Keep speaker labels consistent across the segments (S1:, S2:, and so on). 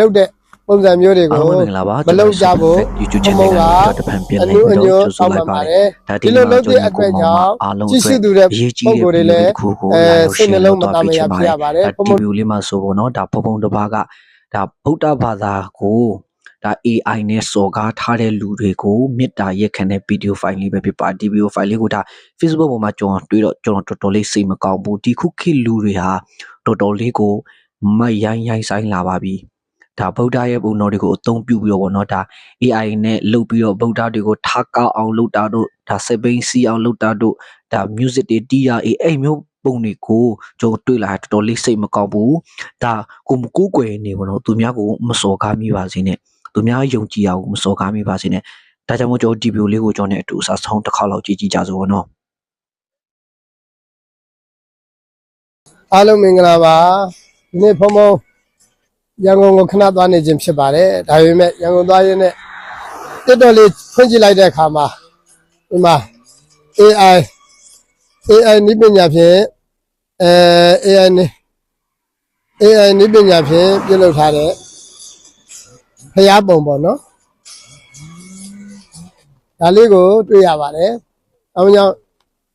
S1: လုတ်တဲ့ပုံစံမျိုးတွေကို
S2: အားလုံးပဲမင်္ဂလာပါ
S1: မလုပ်ကြဖို့
S2: YouTube
S1: ဘုံ
S2: channel
S1: ဘုံ
S2: က
S1: က
S2: တပံပြန်
S1: အ
S2: လည်
S1: နု
S2: ပြီး
S1: အညွ
S2: တော့
S1: တ်
S2: ကြိုဆို
S1: တောင်း
S2: လို
S1: ပန်
S2: က်
S1: ပါ
S2: ပါ
S1: တ
S2: တယ်ယ်ဒါ
S1: ဒီလိုလုပ်တဲ့
S2: ဒီ
S1: အတွက်
S2: မှာ
S1: ကြောင့်
S2: အားလုံး
S1: ကြည့်ရှု
S2: အတွက်
S1: သူတဲ့
S2: အရေးကြီး
S1: ပုံ
S2: တဲ့
S1: ကိုယ်တွေလည်း
S2: ဗီဒီယိုတစ်ခုကို
S1: အဲ
S2: လာရောက်
S1: စိတ်နှလုံးမသားမ
S2: ရှ
S1: ရ
S2: င်း
S1: ဖြစ်ရပါတယ်
S2: ဒါ
S1: ဘုံ
S2: ဒီ
S1: ဘုံ
S2: ဗီဒီယိုလေးမှာဆိုပေါ့နော်ဒါဖုံဖုံတစ်ပါးကဒါဗုဒ္ဓဘာသာကိုဒါ AI နဲ့စော်ကားထားတဲ့လူတွေကိုမေတ္တာရက်ခံတဲ့ဗီဒီယိုဖိုင်လေးပဲဖြစ်ပါဒီဗီဒီယိုဖိုင်လေးကိုဒါ Facebook ပေါ်မှာကျွန်တော်တွေ့တော့ကျွန်တော်တော်တော်လေးစိတ်မကောင်းဘူးဒီခုခေတ်လူတွေဟာတော်တော်လေးကိုမတ်ရိုင်းရိုင်းဆိုင်လာပါပြီ ဒါဗုဒ္ဓရဲ့ပုံတော်တွေကိုအသုံးပြုပြီးတော့ဗောနော်ဒါ AI နဲ့လုပ်ပြီးတော့ဗုဒ္ဓတွေကိုထားကောက်အောင်လုပ်တာတို့ဒါစပိန်စီအောင်လုပ်တာတို့ဒါ music တွေတီးရအေးအဲ့မျိုးပုံတွေကိုကျွန်တော်တွေ့လာတာတော်တော်လေးစိတ်မကောင်းဘူးဒါကိုမကူးကွယ်နေဗောနော်သူများကိုမစော်ကားမိပါစေနဲ့သူများယုံကြည်အောင်မစော်ကားမိပါစေနဲ့ဒါကြောင့်မို့ကျွန်တော်ဒီဗီဒီယိုလေးကိုကျွန်တော်နဲ့အတူအစားဆုံးတစ်ခေါက်လောက်ကြည့်ကြည့်ကြစို့ဗောနော်
S1: အားလုံးမင်္ဂလာပါဒီနေ့ဘုံဘုံ ရန်ကုန်ကိုခဏသွားနေခြင်းဖြစ်ပါတယ်ဒါပေမဲ့ရန်ကုန်သွားရင်းနဲ့တက်တော်လေးဖွင့်ကြည့်လိုက်တဲ့အခါမှာဒီမှာ AI AI နိပညာဖြင့်အဲ AI နိ AI နိပညာဖြင့်ပြုလုပ်ထားတဲ့ဖျားပုံပေါ့နော်ဒါလေးကိုတွေ့ရပါတယ်အဲဒါကြောင့်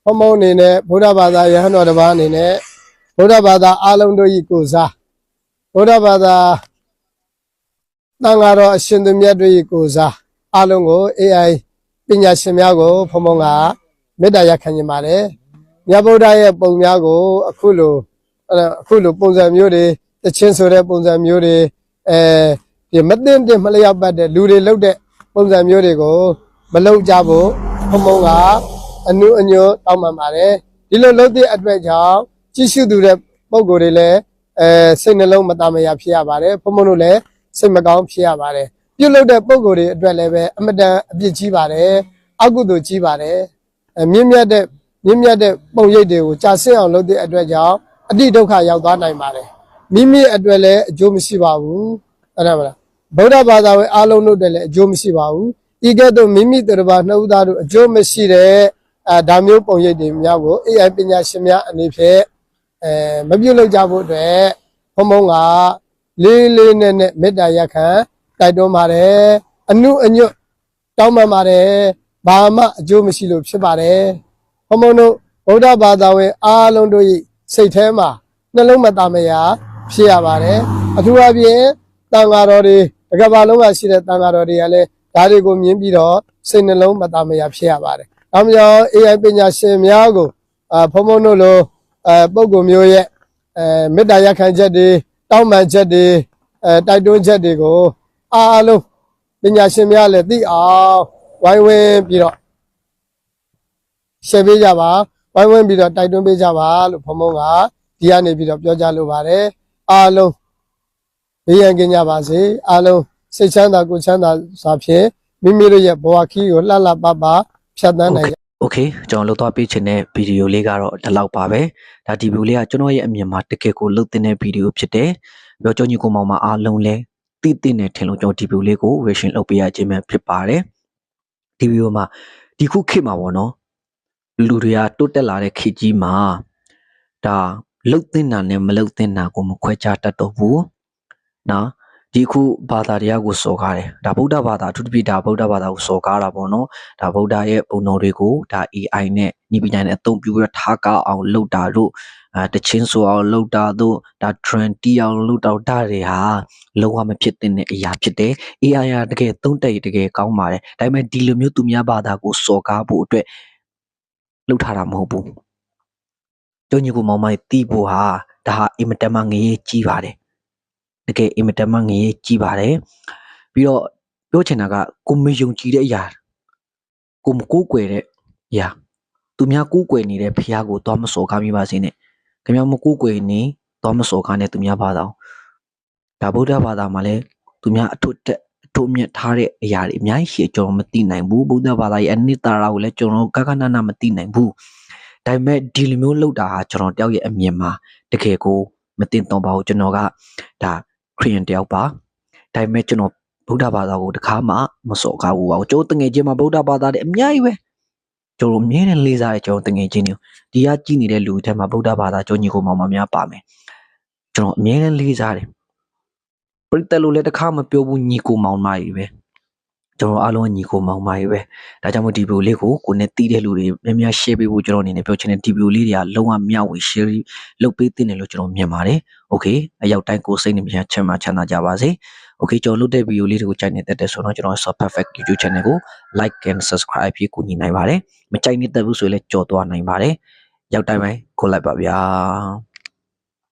S1: ဘုံဘုံအနေနဲ့ဗုဒ္ဓဘာသာယဟန်တော်တစ်ပါးအနေနဲ့ဗုဒ္ဓဘာသာအားလုံးတို့ဤကိုစား ဗုဒ္ဓဘာသာတန်ဃာတော်အရှင်သူမြတ်တို့ဤကိုစားအားလုံးကို AI ပညာရှင်များကိုဖုံဖုံကမေတ္တာရပ်ခံခြင်းပါတယ်မြတ်ဗုဒ္ဓရဲ့ပုံများကို အခုလိုအဲအခုလိုပုံစံမျိုးတွေတချင်းဆိုတဲ့ပုံစံမျိုးတွေအဲဒီမသိတဲ့မလျောက်ပတ်တဲ့လူတွေလုပ်တဲ့ပုံစံမျိုးတွေကို မလုပ်ကြဖို့ဖုံဖုံကအနုအညွတ်တောင်းပန်ပါတယ်ဒီလိုလုပ်တဲ့အတွက်ကြောင့်ကြည့်ရှုသူတဲ့ပုံကိုယ်တွေလည်း အဲစိတ်နှလုံးမသားမရာဖြစ်ရပါတယ်ဘုံဘုံတို့လည်းစိတ်မကောင်းဖြစ်ရပါတယ်ပြုတ်လုတဲ့ပုံကိုယ်တွေအတွက်လည်းပဲအမတန်အပြစ်ကြီးပါတယ်အကုသိုလ်ကြီးပါတယ်အမြင့်မြတ်တဲ့မြင့်မြတ်တဲ့ပုံရိပ်တွေကိုကြာဆင်းအောင်လုပ်တဲ့အတွက်ကြောင့်အတိဒုက္ခရောက်သွားနိုင်ပါတယ်မိမိအတွက်လည်းအကျိုးမရှိပါဘူးအဲ့ဒါမလားဗုဒ္ဓဘာသာဝင်အားလုံးတို့တည်းလည်းအကျိုးမရှိပါဘူးဤကဲ့သို့မိမိတို့တစ်ပါးနှုတ်သားတို့အကျိုးမရှိတဲ့အဲဒါမျိုးပုံရိပ်တွေများကို AI ပညာရှင်များအနေဖြင့် အဲမပြုတ်လောက်ကြဖို့အတွက်ဘုံဘုံကလေးလေးနဲ့နဲ့မေတ္တာရက်ခံတိုက်တွန်းပါတယ်အနုအညွတ်တောင်းပန်ပါတယ်ဘာမှအကျိုးမရှိလို့ဖြစ်ပါတယ်ဘုံဘုံတို့ဗုဒ္ဓဘာသာဝင် အားလုံးတို့၏စိတ်ထဲမှာနှလုံးမသားမရာဖြစ်ရပါတယ်အထူးအဖြင့်တန်ဃာတော်တွေတစ်ကမ္ဘာလုံးမှာရှိတဲ့တန်ဃာတော်တွေကလည်းဒါတွေကိုမြင်ပြီးတော့စိတ်နှလုံးမသားမရာဖြစ်ရပါတယ်။ဒါကြောင့် AI ပညာရှင်များကိုအာဘုံဘုံတို့လို အဲပုံကုမျိုးရဲ့အဲမေတ္တာရက်ခံချက်တွေတောင်းပန်ချက်တွေအဲတိုက်တွန်းချက်တွေကိုအားလုံးပညာရှင်များလည်းသိအောင်ဝိုင်းဝန်းပြီးတော့ရှင်းပေးကြပါဝိုင်းဝန်းပြီးတော့တိုက်တွန်းပေးကြပါလို့ဘုံဘုံကဒီကနေပြီးတော့ပြောကြလိုပါတယ်အားလုံးဘေးရန်ကင်းကြပါစေအားလုံးစိတ်ချမ်းသာကိုယ်ချမ်းသာစွာဖြင့်မိမိတို့ရဲ့ဘဝခီးကိုလှလှပပဖြတ်သန်းနိုင်ကြ
S2: โอเคကျွန်တော်လုပ်သွားပေးချင်တဲ့ဗီဒီယိုလေးကတော့ဒီလောက်ပါပဲဒါဒီဗီဒီယိုလေးကကျွန်တော်ရဲ့အမြင်မှာတကယ်ကိုလုပ်တဲ့ဗီဒီယိုဖြစ်တယ်ပြောကြောညီကိုမောင်မအားလုံးလဲတိတိနဲ့ထင်လို့ကျွန်တော်ဒီဗီဒီယိုလေးကို reaction လုပ်ပေးရခြင်းပဲဖြစ်ပါတယ်ဒီဗီဒီယိုမှာဒီခုခေတ်မှာပေါ့နော်လူတွေကတိုးတက်လာတဲ့ခေတ်ကြီးမှာဒါလှုပ်တင်တာနဲ့မလှုပ်တင်တာကိုမခွဲခြားတတ်တော့ဘူးနော် ဒီခုဘာသာတရားကိုစော်ကားတယ်ဒါဗုဒ္ဓဘာသာအထူးသဖြင့်ဒါဗုဒ္ဓဘာသာကိုစော်ကားတာပေါ့နော်ဒါဗုဒ္ဓရဲ့ပုံတော်တွေကိုဒါ AI နဲ့ညီပညာနဲ့အသုံးပြုပြီးတော့ထားကောက်အောင်လုပ်တာတို့အဲတချင်းဆိုအောင်လုပ်တာတို့ဒါ trend တီးအောင်လုပ်တာဒါတွေဟာလုံးဝမဖြစ်တဲ့အရာဖြစ်တယ် AI ကတကယ်သုံးတက်ရတကယ်ကောင်းပါတယ်ဒါပေမဲ့ဒီလိုမျိုးသူများဘာသာကိုစော်ကားဖို့အတွက်လုပ်ထားတာမဟုတ်ဘူးကျုံညီကိုမောင်မိုင်တီးဖို့ဟာဒါဟာအင်မတန်မှငရေကြီးပါတယ် တကယ်အင်မတန်မှငရေကြီးပါတယ်ပြီးတော့ပြောချင်တာကကိုမယုံကြည်တဲ့အရာကိုမကိုးကွယ်တဲ့အရာသူများကိုးကွယ်နေတဲ့ဖះကိုသွားမစော်ကားမိပါစေနဲ့ခင်ဗျားမကိုးကွယ်နေသွားမစော်ကားနဲ့သူများဘာသာဒါဗုဒ္ဓဘာသာမှာလည်းသူများအထွတ်တက်အထွတ်မြတ်ထားတဲ့အရာတွေအများကြီးရှိကျွန်တော်မသိနိုင်ဘူးဗုဒ္ဓဘာသာရဲ့အနိတ္တရာကိုလည်းကျွန်တော်ကကနနာမသိနိုင်ဘူးဒါပေမဲ့ဒီလိုမျိုးလောက်တာဟာကျွန်တော်တယောက်ရဲ့အမြင်မှာတကယ်ကိုမသိတော့ပါဘူးကျွန်တော်ကဒါ ခရီးယန်တယောက်ပါဒါပေမဲ့ကျွန်တော်ဗုဒ္ဓဘာသာကိုတခါမှမစော်ကားဘူးပါဘူးကျွန်တော်တငယ်ချင်းမှာဗုဒ္ဓဘာသာတွေအများကြီးပဲကျွန်တော်အမြဲတမ်းလေးစားတဲ့ကျွန်တော်တငယ်ချင်းတွေဒီကကြည်နေတဲ့လူတွေထဲမှာဗုဒ္ဓဘာသာကျောင်းညီကိုမောင်မများပါမယ်ကျွန်တော်အမြဲတမ်းလေးစားတယ်ပရိသတ်လို့လည်းတစ်ခါမပြောဘူးညီကိုမောင်မကြီးပဲ ကျွန်တော်အားလုံးကညီကိုမောင်မကြီးပဲဒါကြောင့်မို့ဒီဗီဒီယိုလေးကိုကိုယ်နဲ့တီးတဲ့လူတွေများများ share ပေးဖို့ကျွန်တော်အနေနဲ့ပြောချင်တယ်ဒီဗီဒီယိုလေးတွေကလုံးဝမျှဝေ share လုပ်ပေးသင့်တယ်လို့ကျွန်တော်မြင်ပါတယ် okay အရောက်တိုင်းကိုယ်စိတ်နှပြချမ်းသာချမ်းသာကြပါစေ okay ကျွန်တော်လုပ်တဲ့ဗီဒီယိုလေးတွေကိုကြိုက်နေတတ်တယ်ဆိုတော့ကျွန်တော် Soft Perfect YouTube Channel ကို like and subscribe ပြီးကူညီနိုင်ပါတယ်မကြိုက်နေတတ်ဘူးဆိုရင်လည်းကြော်သွားနိုင်ပါတယ်ရောက်တိုင်းပဲကိုလိုက်ပါဗျာ